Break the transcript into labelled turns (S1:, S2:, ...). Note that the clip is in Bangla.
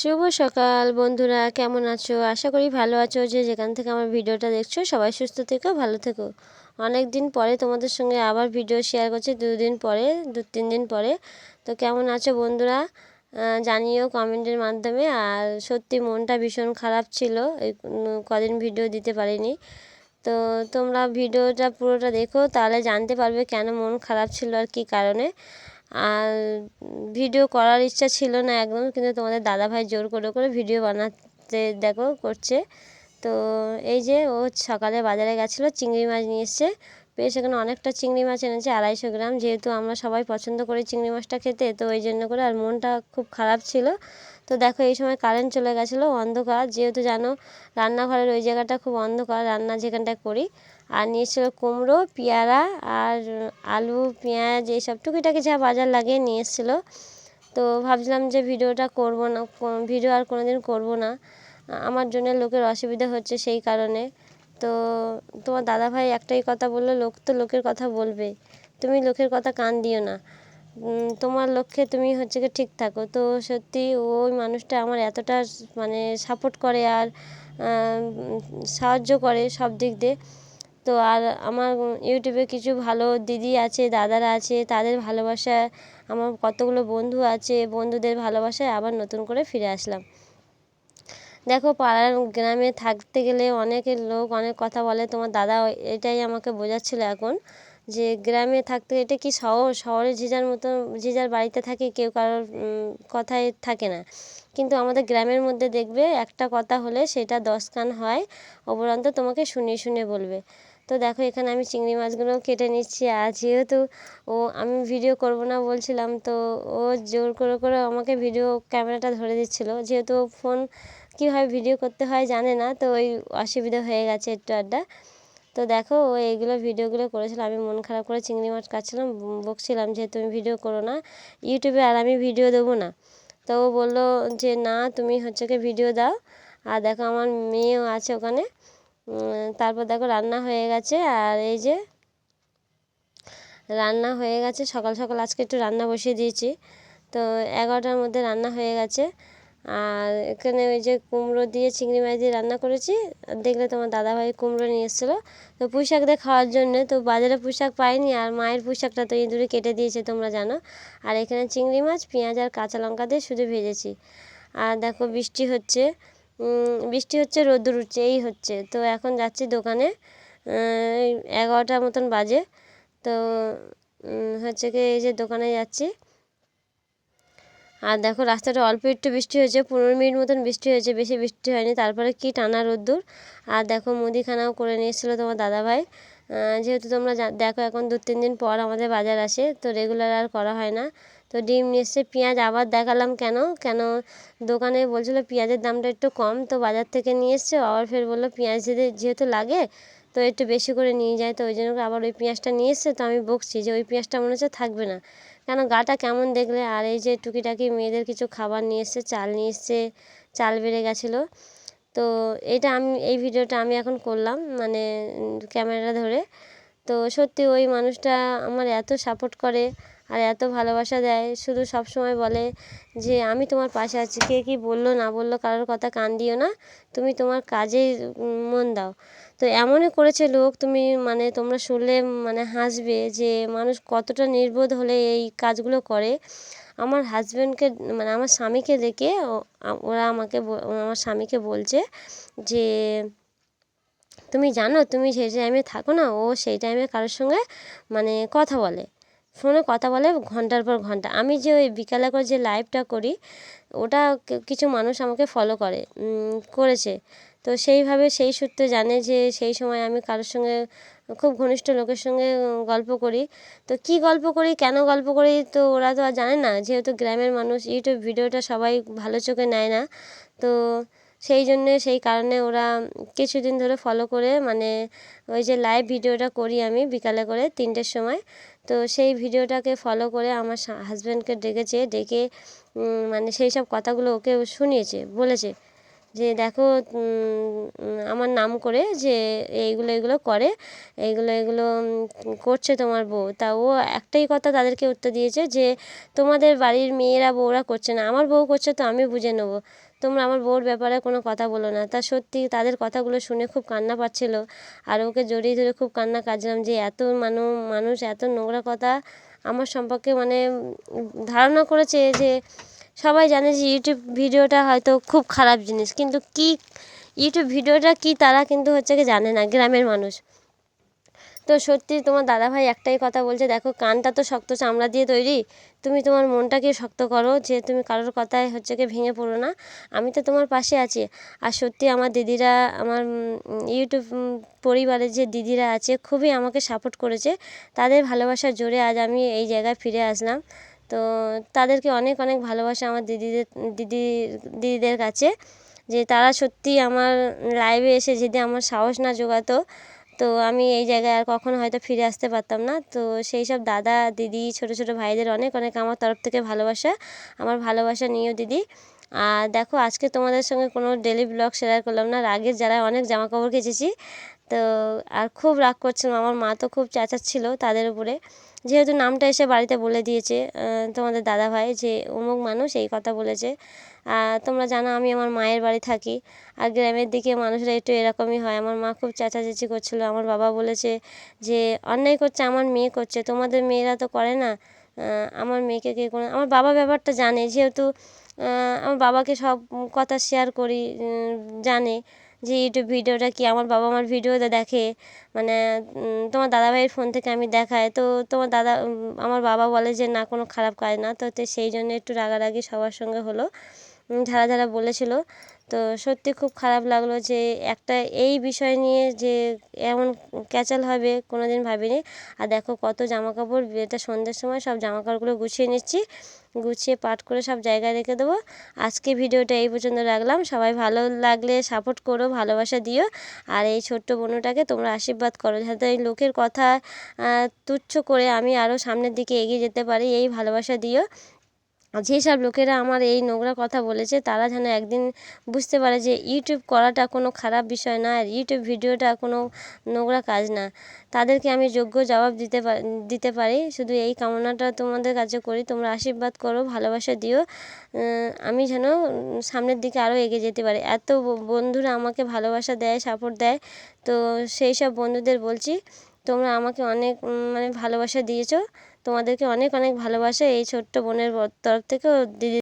S1: শুভ সকাল বন্ধুরা, কেমন আছো? আশা করি ভালো আছো যে যেখান থেকে আমার ভিডিওটা দেখছ, সবাই সুস্থ থেকো, ভালো থেকো। অনেক দিন পরে তোমাদের সঙ্গে আবার ভিডিও শেয়ার করছি, দুদিন পরে, দু তিন দিন পরে। তো কেমন আছো বন্ধুরা? জানিও কমেন্টের মাধ্যমে। আর সত্যি মনটা ভীষণ খারাপ ছিল, এই কদিন ভিডিও দিতে পারিনি। তো তোমরা ভিডিওটা পুরোটা দেখো, তাহলে জানতে পারবে কেন মন খারাপ ছিল আর কী কারণে। আর ভিডিও করার ইচ্ছা ছিল না একদম, কিন্তু তোমাদের দাদাভাই জোর করে করে ভিডিও বানাতে দেখো করছে। তো এই যে ও সকালে বাজারে গেছিল, চিংড়ি মাছ নিয়ে এসছে। বেশ, এখানে অনেকটা চিংড়ি মাছ এনেছে, আড়াইশো গ্রাম। যেহেতু আমরা সবাই পছন্দ করি চিংড়ি মাছটা খেতে, তো ওই জন্য করে আর মনটা খুব খারাপ ছিল। তো দেখো, এই সময় কারেন্ট চলে গেছিল, অন্ধকার। যেহেতু জানো, রান্নাঘরের ওই জায়গাটা খুব অন্ধকার, রান্না যেখানটায় করি। আর নিয়েছিল কুমড়ো, পেয়ারা আর আলু, পেঁয়াজ, এইসব। টুকিটাকি যা বাজার লাগে নিয়ে এসেছিল। তো ভাবছিলাম যে ভিডিওটা করব না ভিডিও আর কোনো দিন করব না। আমার জন্য লোকের অসুবিধা হচ্ছে সেই কারণে। তো তোমার দাদাভাই একটাই কথা বলল, লোক তো লোকের কথা বলবে। তুমি লোকের কথা কান দিও না। তোমার লক্ষ্যে তুমি হচ্ছে কি ঠিক থাকো। তো সত্যি ওই মানুষটা আমার এতটা মানে সাপোর্ট করে আর সাহায্য করে সব দিক দিয়ে। তো আর আমার ইউটিউবে কিছু ভালো দিদি আছে, দাদারা আছে, তাদের ভালোবাসা আমার কতগুলো বন্ধু আছে, বন্ধুদের ভালোবাসায় আবার নতুন করে ফিরে আসলাম। দেখো পাড়ার গ্রামে থাকতে গেলে অনেকের লোক অনেক কথা বলে। তোমার দাদা এটাই আমাকে বোঝাচ্ছিল এখন যে গ্রামে থাকতে এটা কি শহর? শহরে যে যার মতো, যে যার বাড়িতে থাকে কেউ কারোর কথায় থাকে না। কিন্তু আমাদের গ্রামের মধ্যে দেখবে একটা কথা হলে সেটা দশ কান হয়, অপরন্ত তোমাকে শুনিয়ে শুনিয়ে বলবে। তো দেখো এখানে আমি চিংড়ি মাছগুলো কেটে নিচ্ছি। আর যেহেতু ও, আমি ভিডিও করব না বলছিলাম, তো ও জোর করে করে আমাকে ভিডিও ক্যামেরাটা ধরে দিচ্ছিল। যেহেতু ও ফোন কীভাবে ভিডিও করতে হয় জানে না, তো ওই অসুবিধা হয়ে গেছে একটু আড্ডা। তো দেখো, ও এইগুলো ভিডিওগুলো করেছিল, আমি মন খারাপ করে চিংড়ি মাছ কাটছিলাম বকছিলাম যে তুমি ভিডিও করো না, ইউটিউবে আর আমি ভিডিও দেবো না। তো ও বলল যে, না, তুমি হচ্ছে কি ভিডিও দাও। আর দেখো, আমার মেয়েও আছে ওখানে। তারপর দেখো, রান্না হয়ে গেছে, আর এই যে রান্না হয়ে গেছে, সকাল সকাল আজকে একটু রান্না বসিয়ে দিয়েছি। তো এগারোটার মধ্যে রান্না হয়ে গেছে। আর এখানে ওই যে কুমড়ো দিয়ে চিংড়ি মাছ দিয়ে রান্না করেছি। দেখলে তোমার দাদাভাই কুমড়ো নিয়ে এসেছিল। তো পুঁই শাক দিয়ে খাওয়ার জন্যে, তো বাজারে পুঁই শাক পাইনি আর মায়ের পুঁই শাকটা তো ইঁদুরে কেটে দিয়েছে, তোমরা জানো। আর এখানে চিংড়ি মাছ, পেঁয়াজ আর কাঁচা লঙ্কা দিয়ে শুধু ভেজেছি। আর দেখো বৃষ্টি হচ্ছে। বৃষ্টি হচ্ছে, রোদ্দুর উঠছে, এই হচ্ছে। তো এখন যাচ্ছি দোকানে এগারোটার মতন বাজে। তো হচ্ছে কি, এই যে দোকানে যাচ্ছি। আর দেখো, রাস্তাটা অল্প একটু বৃষ্টি হয়েছে, পনেরো মিনিট মতন বৃষ্টি হয়েছে, বেশি বৃষ্টি হয়নি। তারপরে কি টানা রোদ্দুর। আর দেখো, মুদিখানাও করে নিয়ে এসেছিল তোমার দাদাভাই। যেহেতু তোমরা দেখো, এখন দু তিন দিন পর আমাদের বাজার আসে, তো রেগুলার আর করা হয় না। তো ডিম নিয়ে পেঁয়াজ আবার দেখালাম কেন? কেন দোকানে বলছিলো পেঁয়াজের দামটা একটু কম, তো বাজার থেকে নিয়ে এসছে, আবার ফের বলল পেঁয়াজ যেহেতু লাগে তো একটু বেশি করে নিয়ে যায়, তো ওই জন্য আবার ওই পেঁয়াজটা নিয়ে এসছে, তো আমি বকছি যে ওই পেঁয়াজটা মনে হচ্ছে থাকবে না। কেন গাটা কেমন দেখলে? আর এই যে টুকিটাকি মেয়েদের কিছু খাবার নিয়ে এসছে, চাল নিয়ে এসছে, চাল বেড়ে গেছিল। তো এটা আমি, এই ভিডিওটা আমি এখন করলাম মানে ক্যামেরা ধরে। তো সত্যি ওই মানুষটা আমার এত সাপোর্ট করে আর এত ভালোবাসা দেয়, শুধু সব সময় বলে যে আমি তোমার পাশে আছি, কে কী বলল না বলল কারোর কথা কান দিও না, তুমি তোমার কাজে মন দাও। তো এমনই করেছে লোক, তুমি মানে তোমরা শুনলে মানে হাসবে যে মানুষ কতটা নির্বোধ হলে এই কাজগুলো করে। আমার হাজব্যান্ডকে মানে আমার স্বামীকে দেখে ওরা আমাকে আমার স্বামীকে বলছে যে, তুমি জানো, তুমি যে টাইমে থাকো না, ও সেই টাইমে কারোর সঙ্গে মানে কথা বলে। ফোনে কথা বলে ঘণ্টার পর ঘণ্টা। আমি যে ওই বিকালে করে যে লাইভটা করি, ওটা কিছু মানুষ আমাকে ফলো করে করেছে। তো সেইভাবে সেই সূত্রে জানে যে সেই সময় আমি কারোর সঙ্গে, খুব ঘনিষ্ঠ লোকের সঙ্গে গল্প করি। তো কী গল্প করি, কেন গল্প করি, তো ওরা তো আর জানে না। যেহেতু গ্রামের মানুষ, ইউটিউব ভিডিওটা সবাই ভালো চোখে নেয় না। তো সেই জন্যে, সেই কারণে ওরা কিছুদিন ধরে ফলো করে মানে ওই যে লাইভ ভিডিওটা করি আমি বিকালে করে, তিনটের সময়। তো সেই ভিডিওটাকে ফলো করে আমার হাজব্যান্ডকে ডেকেছে, ডেকে মানে সেই সব কথাগুলো ওকে শুনিয়েছে, বলেছে। যে দেখো আমার নাম করে যে এইগুলো এগুলো করে, এইগুলো এগুলো করছে তোমার বউ। তা ও একটাই কথা তাদেরকে উত্তর দিয়েছে যে, তোমাদের বাড়ির মেয়েরা বউরা করছে না। আমার বউ করছে তো আমি বুঝে নেব। তোমরা আমার বউর ব্যাপারে কোনো কথা বলো না। তা সত্যি তাদের কথাগুলো শুনে খুব কান্না পাচ্ছিল। আর ওকে জড়িয়ে ধরে খুব কান্না কাজলাম যে, এত মানু, মানুষ এত নোংরা কথা আমার সম্পর্কে মানে ধারণা করেছে যে সবাই জানে যে ইউটিউব ভিডিওটা হয়তো খুব খারাপ জিনিস, কিন্তু কি ইউটিউব ভিডিওটা কি তারা কিন্তু হচ্ছে কি জানে না, গ্রামের মানুষ। তো সত্যি তোমার দাদাভাই একটাই কথা বলছে, দেখো কানটা তো শক্ত চামড়া দিয়ে তৈরি, তুমি তোমার মনটাকে শক্ত করো যে তুমি কারোর কথায় হচ্ছে কি ভেঙে পড়ো না। আমি তো তোমার পাশে আছি, আর সত্যি আমার দিদিরা, আমার ইউটিউব পরিবারের যে দিদিরা আছে, খুবই আমাকে সাপোর্ট করেছে, তাদের ভালোবাসার জোরে আজ আমি এই জায়গায় ফিরে আসলাম। তো তাদেরকে অনেক অনেক ভালোবাসা আমার দিদিদের, দিদি, দিদিদের কাছে, যে তারা সত্যি আমার লাইভে এসে যদি আমার সাহস না জোগাতো, তো আমি এই জায়গায় আর কখনো হয়তো ফিরে আসতে পারতাম না। তো সেই সব দাদা, দিদি, ছোট ছোট ভাইদের অনেক অনেক আমার তরফ থেকে ভালোবাসা, আমার ভালোবাসা নিও দিদি। আর দেখো, আজকে তোমাদের সঙ্গে কোনো ডেলি ব্লগ শেয়ার করলাম না, রাগের যারা অনেক জামা কাপড় কেচেছি। তো আর খুব রাগ করছিলাম, আমার মা তো খুব চেঁচাচ্ছিল তাদের উপরে। যেহেতু নামটা এসে বাড়িতে বলে দিয়েছে তোমাদের দাদাভাই যে অমুক মানুষ এই কথা বলেছে। তোমরা জানো আমি আমার মায়ের বাড়ি থাকি, আর গ্রামের দিকে মানুষরা একটু এরকমই হয়। আমার মা খুব চেঁচাচেঁচি করছিল, আমার বাবা বলেছে যে, অন্যায় করছে, আমার মেয়ে করছে, তোমাদের মেয়েরা তো করে না। আমার মেয়েকে কে করে আমার বাবা ব্যাপারটা জানে, যেহেতু আমার বাবাকে সব কথা শেয়ার করি জানে। যে ইউটিউব ভিডিওটা কি আমার বাবা আমার ভিডিওতে দেখে? মানে তোমার দাদাভাইয়ের ফোন থেকে আমি দেখাই তো তোমার দাদা আমার বাবা বলে যে, না, কোনো খারাপ কাজ না। তো তো সেই জন্য একটু রাগারাগি সবার সঙ্গে হলো। ঝাড়া ঝাড়া বলেছিল। তো সত্যি খুব খারাপ লাগল যে একটা এই বিষয় নিয়ে যে এমন ক্যাচাল হবে কোনো দিন ভাবিনি। আর দেখো কত জামা কাপড় এটা সন্ধ্যের সময় সব জামা কাপড়গুলো গুছিয়ে নিচ্ছি। গুছিয়ে পাট করে সব জায়গায় রেখে দেবো। আজকে ভিডিওটা এই পর্যন্ত রাখলাম। সবাই ভালো লাগলে সাপোর্ট করো, ভালোবাসা দিও। আর এই ছোট্ট বোনটাকে তোমরা আশীর্বাদ করো, যাতে এই লোকের কথা তুচ্ছ করে আমি আরও সামনের দিকে এগিয়ে যেতে পারি। এই ভালোবাসা দিও। যেসব লোকেরা আমার এই নোংরা কথা বলেছে, তারা যেন একদিন বুঝতে পারে যে ইউটিউব করাটা কোনো খারাপ বিষয় না, আর ইউটিউব ভিডিওটা কোনো নোংরা কাজ না। তাদেরকে আমি যোগ্য জবাব দিতে দিতে পারি। শুধু এই কামনাটা তোমাদের কাছে করি, তোমরা আশীর্বাদ করো, ভালোবাসা দিও। আমি যেন সামনের দিকে আরও এগিয়ে যেতে পারি। এত বন্ধুরা আমাকে ভালোবাসা দেয় সাপোর্ট দেয়। তো সেই সব বন্ধুদের বলছি, তোমরা আমাকে অনেক মানে ভালোবাসা দিয়েছ। তোমাদেরকে অনেক অনেক ভালোবাসা এই ছোট্ট বোনের তরফ থেকেও দিদি